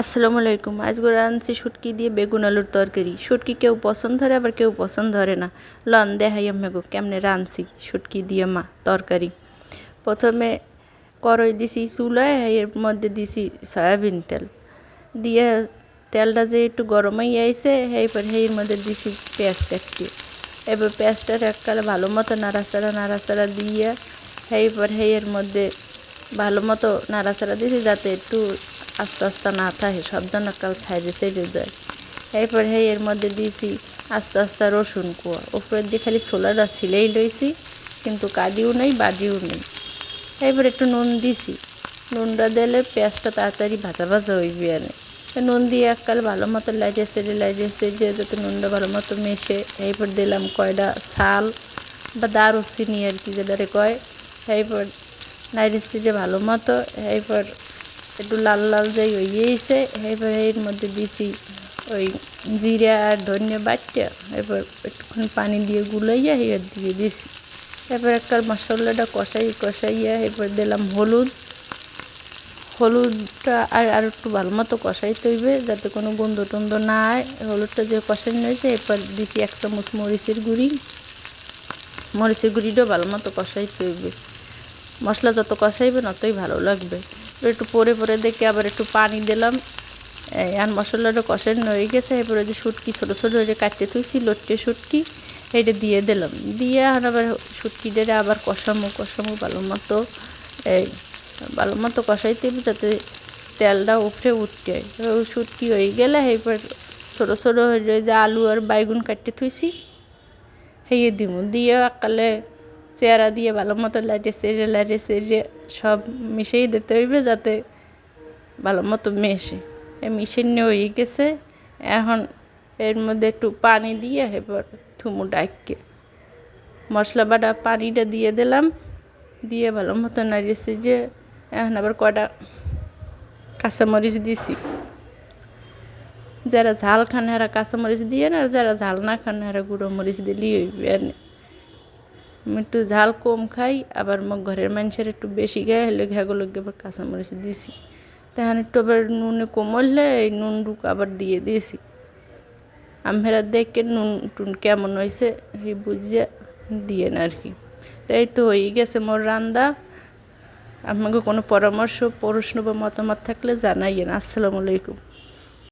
আসসালামু আলাইকুম। আজ করে আনছি শুটকি দিয়ে বেগুন আলুর তরকারি। শুটকি কেউ পছন্দ ধরে, আবার কেউ পছন্দ ধরে না। লন, দেখাই মেগো কেমনে রাঁধছি শুটকি দিয়ে মা তরকারি। প্রথমে করই দিছি চুলায়, এর মধ্যে দিছি সয়াবিন তেল। দিয়ে তেলটা যে একটু গরম হয়ে আইছে এরপর এর মধ্যে দিছি পেঁয়াজ কাটতে এবার পেঁয়াজটার এককালে ভালো মতো নাড়াচাড়া নাড়াচাড়া দিয়ে এরপর এর মধ্যে ভালো মতো নাড়াচাড়া দিছি, যাতে একটু আস্তে আস্তে না থাকে, সব যেন কাল সাইডে সাইডে যায়। এরপর হে, এর মধ্যে দিয়েছি আস্তে আস্তে রসুন কুয়া। উপরে দিয়ে খালি ছোলাটা ছিলেই লইছি, কিন্তু কাটিও নেই, বাজিও নেই। এরপর একটু নুন দিছি। নুনটা দিলে পেঁয়াজটা তাড়াতাড়ি ভাজা ভাজা হইবে আনে নুন দিয়ে এককাল ভালো মতো লাইটে সেরে লাইটে সেরে যাতে নুনটা ভালো মতো মেশে, এরপর দিলাম কয়টা শাল বা দারুচিনি আর কি যেটারে কয়। এরপর নাইটে সেরে ভালো মতো, এরপর একটু লাল লাল যাই হইয়েছে এরপর এর মধ্যে দিছি ওই জিরা আর ধনিয়া বাটিয়া এরপর একটুখানি পানি দিয়ে গুলাইয়া এবার দিয়ে দিছি। এরপর একটা মশলাটা কষাই কষাইয়া এরপর দিলাম হলুদ। হলুদটা আর আর একটু ভালো মতো কষাইতে হইবে, যাতে কোনো গন্ধ টন্ধ না হয় হলুদটা যে কষানো হয়েছে, এরপর দিছি এক চামচ মরিচের গুঁড়ি। মরিচের গুঁড়িটাও ভালো মতো কষাইতে হইবে। মশলা যত কষাইবে, ততই ভালো লাগবে। একটু পরে পরে দেখে আবার একটু পানি দিলাম। আর মশলাটা কষানো হয়ে গেছে, এরপরে যে শুটকি ছোটো ছোটো হয়ে কাটতে থুইছি, লোট্টে শুটকি, এটা দিয়ে দিলাম। দিয়ে আর আবার শুটকিটা আবার কষামো কষামো ভালো মতো, এই ভালো মতো কষাইতে যাতে তেলটা উঠে। উঠতে শুটকি হয়ে গেলে এরপর ছোটো ছোটো হয়ে যে আলু আর বাইগুন কাটতে থুইছি হেয়ে দিব দিয়ে একালে চেহারা দিয়ে ভালো মতো লাইটে সেরে লাইটে সেরে সব মিশিয়ে দিতে হইবে যাতে ভালো মতো মেশে। এ মিশিয়ে হয়ে গেছে। এখন এর মধ্যে একটু পানি দিয়ে এবার থুমু ডাককে মশলা বাটা পানিটা দিয়ে দিলাম। দিয়ে ভালো মতো নাড়িয়ে সেজে এখন আবার কটা কাঁচামরিচ দিছি। যারা ঝাল খান, হারা কাঁচামরিচ দিয়ে না, আর যারা ঝাল না খান, হারা গুঁড়ো মরিচ দিলেই হইবে একটু ঝাল কম খাই, আবার মোক ঘরের মানুষের একটু বেশি গায়ে হলে ঘাগুলো আবার কাঁচামরিচ দিছি। তখন একটু আবার নুনে কমলে এই নুন নুনটুকু আবার দিয়ে দিয়েছি আমরা দেখে নুন টুন কেমন হয়েছে এই বুঝে দিয়ে না আর কি তাই তো হয়ে গেছে মোর রান্দা। আপনাকে কোনো পরামর্শ, প্রশ্ন বা মতামত থাকলে জানাইয়েন। আসসালামু আলাইকুম।